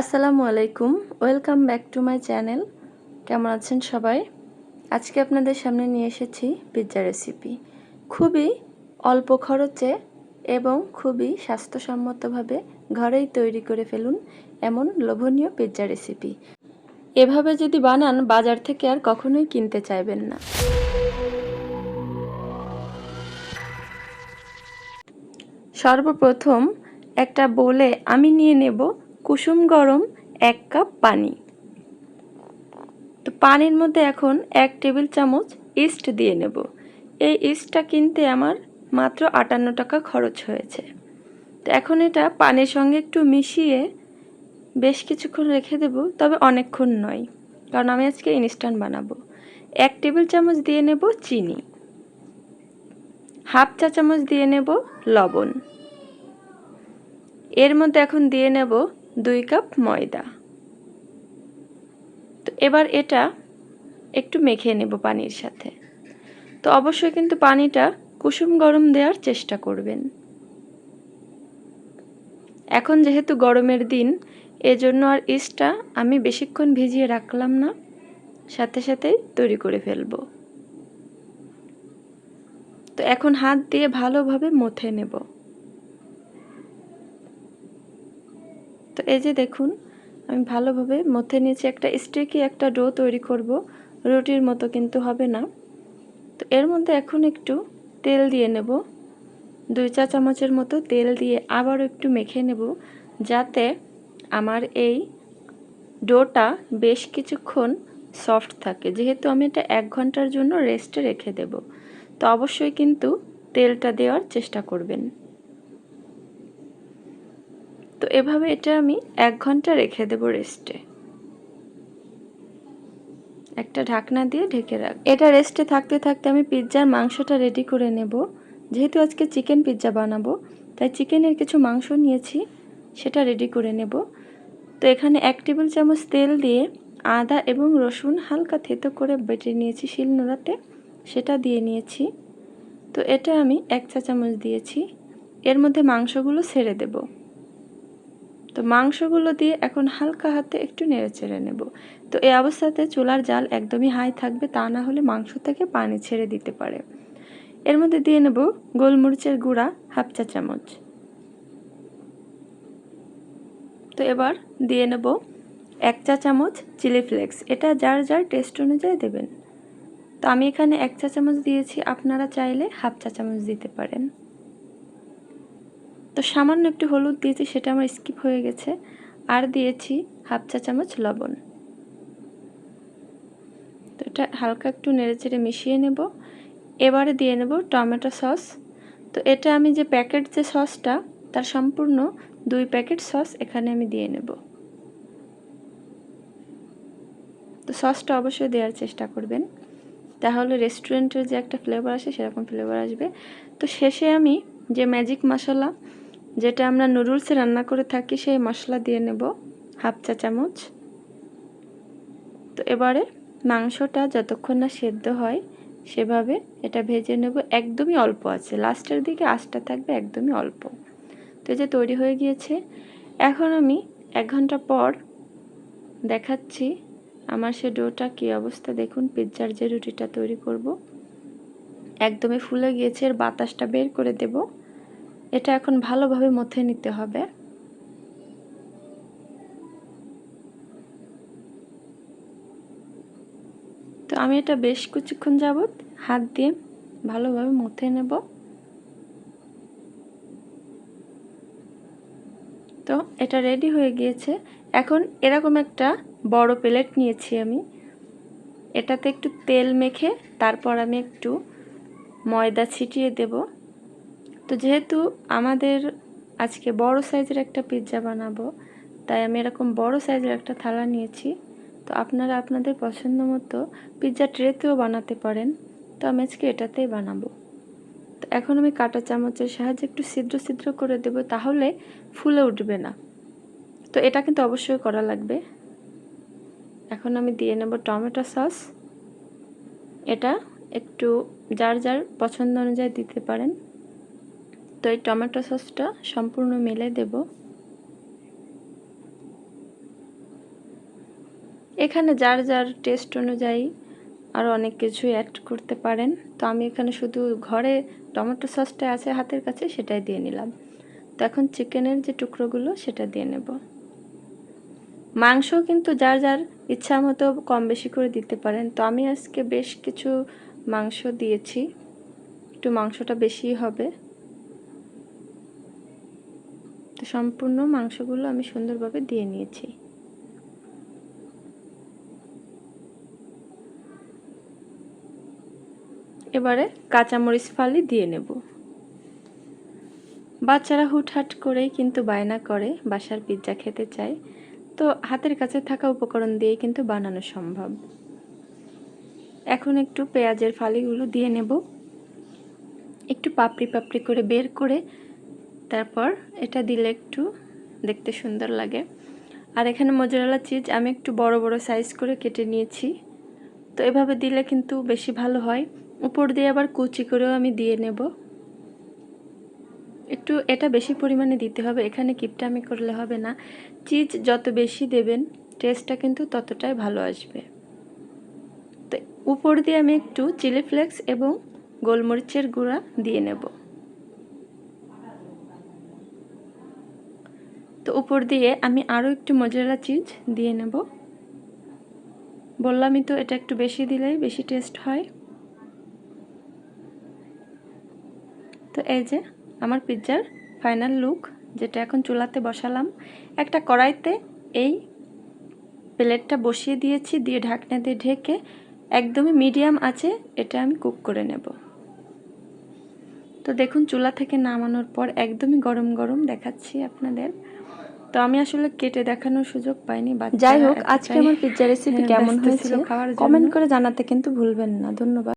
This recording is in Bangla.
আসসালামু আলাইকুম, welcome back to my channel. কেমন আছেন সবাই? আজকে আপনাদের সামনে নিয়ে এসেছি পিৎজা রেসিপি। খুবই অল্প খরচে এবং খুবই স্বাস্থ্যসম্মতভাবে ঘরেই তৈরি করে ফেলুন এমন লোভনীয় পিৎজা রেসিপি। এভাবে যদি বানান, বাজার থেকে আর কখনোই কিনতে চাইবেন না। সর্বপ্রথম একটা বোলে আমি নিয়ে নেব কুসুম গরম এক কাপ পানি। তো পানির মধ্যে এখন এক টেবিল চামচ ইস্ট দিয়ে নেব। এই ইস্টটা কিনতে আমার মাত্র আটান্ন টাকা খরচ হয়েছে। তো এখন এটা পানির সঙ্গে একটু মিশিয়ে বেশ কিছুক্ষণ রেখে দেব, তবে অনেকক্ষণ নয়, কারণ আমি আজকে ইনস্ট্যান্ট বানাবো। এক টেবিল চামচ দিয়ে নেব চিনি। হাফ চা চামচ দিয়ে নেব লবণ। এর মধ্যে এখন দিয়ে নেব দুই কাপ ময়দা। তো এবার এটা একটু মেখে নেব পানির সাথে। তো অবশ্যই কিন্তু পানিটা কুসুম গরম দেওয়ার চেষ্টা করবেন। এখন যেহেতু গরমের দিন, এজন্য আর ইস্টটা আমি বেশিক্ষণ ভিজিয়ে রাখলাম না, সাথে সাথেই তৈরি করে ফেলব। তো এখন হাত দিয়ে ভালোভাবে মথে নেব। তো এই যে দেখুন, আমি ভালোভাবে মথে নিয়েছি একটা স্টিকি একটা ডো তৈরি করব। রুটির মতো কিন্তু হবে না। তো এর মধ্যে এখন একটু তেল দিয়ে নেব। দুই চা চামচের মতো তেল দিয়ে আবার একটু মেখে নেব, যাতে আমার এই ডোটা বেশ কিছুক্ষণ সফট থাকে। যেহেতু আমি এটা এক ঘণ্টার জন্য রেস্টে রেখে দেব, তো অবশ্যই কিন্তু তেলটা দেওয়ার চেষ্টা করবেন। তো এভাবে এটা আমি এক ঘণ্টা রেখে দেব রেস্টে। একটা ঢাকনা দিয়ে ঢেকে রাখ। এটা রেস্টে থাকতে থাকতে আমি পিৎজার মাংসটা রেডি করে নেব। যেহেতু আজকে চিকেন পিৎজা বানাবো, তাই চিকেনের কিছু মাংস নিয়েছি, সেটা রেডি করে নেব। তো এখানে এক টেবিল চামচ তেল দিয়ে আদা এবং রসুন হালকা থেতো করে বেটে নিয়েছি শিলনোড়াতে, সেটা দিয়ে নিয়েছি। তো এটা আমি এক চা চামচ দিয়েছি। এর মধ্যে মাংসগুলো ছেড়ে দেবো। তো মাংসগুলো দিয়ে এখন হালকা হাতে একটু নেড়ে চেড়ে নেব। তো এই অবস্থাতে চুলার জাল একদমই হাই থাকবে, তা না হলে মাংস থেকে পানি ছেড়ে দিতে পারে। এর মধ্যে দিয়ে নেব গোলমরিচের গুঁড়া, হাফ চা চামচ। তো এবার দিয়ে নেব এক চা চামচ চিলি ফ্লেক্স। এটা যার যার টেস্ট অনুযায়ী দেবেন। তো আমি এখানে এক চা চামচ দিয়েছি, আপনারা চাইলে হাফ চা চামচ দিতে পারেন। তো সামান্য একটু হলুদ দিয়েছি, সেটা আমার স্কিপ হয়ে গেছে। আর দিয়েছি হাফ চা চামচ লবণ। তো এটা হালকা একটু নেড়ে চেড়ে মিশিয়ে নেব। এবারে দিয়ে নেব টমেটো সস। তো এটা আমি যে প্যাকেট যে সসটা, তার সম্পূর্ণ দুই প্যাকেট সস এখানে আমি দিয়ে নেব। তো সসটা অবশ্যই দেওয়ার চেষ্টা করবেন। তাহলে রেস্টুরেন্টের যে একটা ফ্লেভার আসে, সেরকম ফ্লেভার আসবে। তো শেষে আমি যে ম্যাজিক মশলা যেটা আমরা নুডলসে রান্না করে থাকি, সেই মশলা দিয়ে নেব হাফ চা চামচ। তো এবারে মাংসটা যতক্ষণ না সেদ্ধ হয়, সেভাবে এটা ভেজে নেব। একদমই অল্প আছে, লাস্টের দিকে আঁচটা থাকবে একদমই অল্প। তো যে তৈরি হয়ে গিয়েছে, এখন আমি এক ঘণ্টা পর দেখাচ্ছি আমার সে ডোটা কী অবস্থা। দেখুন, পিৎজার যে রুটিটা তৈরি করব, একদমই ফুলে গিয়েছে, এর বাতাসটা বের করে দেবো। এটা এখন ভালোভাবে মথে নিতে হবে। তো আমি এটা বেশ কিছুক্ষণ যাবৎ হাত দিয়ে ভালোভাবে মথে নেব। তো এটা রেডি হয়ে গিয়েছে। এখন এরকম একটা বড় প্লেট নিয়েছি আমি। এটাতে একটু তেল মেখে তারপর আমি একটু ময়দা ছিটিয়ে দেবো। তো যেহেতু আমাদের আজকে বড় সাইজের একটা পিৎজা বানাবো, তাই আমি এরকম বড় সাইজের একটা থালা নিয়েছি। তো আপনারা আপনাদের পছন্দ মতো পিৎজা ট্রেতেও বানাতে পারেন। তো আমি আজকে এটাতেই বানাবো। তো এখন আমি কাটা চামচের সাহায্যে একটু ছিদ্র ছিদ্র করে দেবো, তাহলে ফুলে উঠবে না। তো এটা কিন্তু অবশ্যই করা লাগবে। এখন আমি দিয়ে নেব টমেটো সস। এটা একটু যার যার পছন্দ অনুযায়ী দিতে পারেন। তো এই টমেটো সসটা সম্পূর্ণ মেলে দেব। এখানে যার যার টেস্ট অনুযায়ী আরও অনেক কিছু অ্যাড করতে পারেন। তো আমি এখানে শুধু ঘরে টমেটো সসটা আছে হাতের কাছে সেটাই দিয়ে নিলাম। তো এখন চিকেনের যে টুকরোগুলো সেটা দিয়ে নেব। মাংস কিন্তু যার যার ইচ্ছা মতো কম বেশি করে দিতে পারেন। তো আমি আজকে বেশ কিছু মাংস দিয়েছি। একটু মাংসটা বেশি হবে। সম্পূর্ণ মাংসগুলো আমি সুন্দরভাবে দিয়ে নিয়েছি। এবারে কাঁচামরিচ ফালি দিয়ে নেব। বাচ্চারা হুটহাট করেই কিন্তু বায়না করে, বাসার পিৎজা খেতে চায়। তো হাতের কাছে থাকা উপকরণ দিয়েই কিন্তু বানানো সম্ভব। এখন একটু পেঁয়াজের ফালিগুলো দিয়ে নেব। একটু পাপড়ি পাপড়ি করে বের করে তারপর এটা দিলে একটু দেখতে সুন্দর লাগে। আর এখানে মোজারেলা চিজ আমি একটু বড় বড় সাইজ করে কেটে নিয়েছি। তো এভাবে দিলে কিন্তু বেশি ভালো হয়। উপর দিয়ে আবার কুচি করেও আমি দিয়ে নেব। একটু এটা বেশি পরিমাণে দিতে হবে। এখানে কিপটামি করলে হবে না। চিজ যত বেশি দেবেন টেস্টটা কিন্তু ততটাই ভালো আসবে। তো উপর দিয়ে আমি একটু চিলি ফ্লেক্স এবং গোলমরিচের গুঁড়া দিয়ে নেব। তো উপর দিয়ে আমি আরও একটু মজরেলা চিজ দিয়ে নেব। বললামই তো এটা একটু বেশি দিলেই বেশি টেস্ট হয়। তো এই যে আমার পিৎজার ফাইনাল লুক যেটা এখন চুলাতে বসালাম। একটা কড়াইতে এই প্লেটটা বসিয়ে দিয়েছি, দিয়ে ঢাকনা দিয়ে ঢেকে একদমই মিডিয়াম আছে, এটা আমি কুক করে নেব। তো দেখুন চুলা থেকে নামানোর পর একদমই গরম গরম দেখাচ্ছি আপনাদের। তো আমি আসলে কেটে দেখানোর সুযোগ পাইনি যাই হোক আজকে আমার পিৎজা রেসিপি কেমন হয়েছিল কমেন্ট করে জানাতে কিন্তু ভুলবেন না ধন্যবাদ।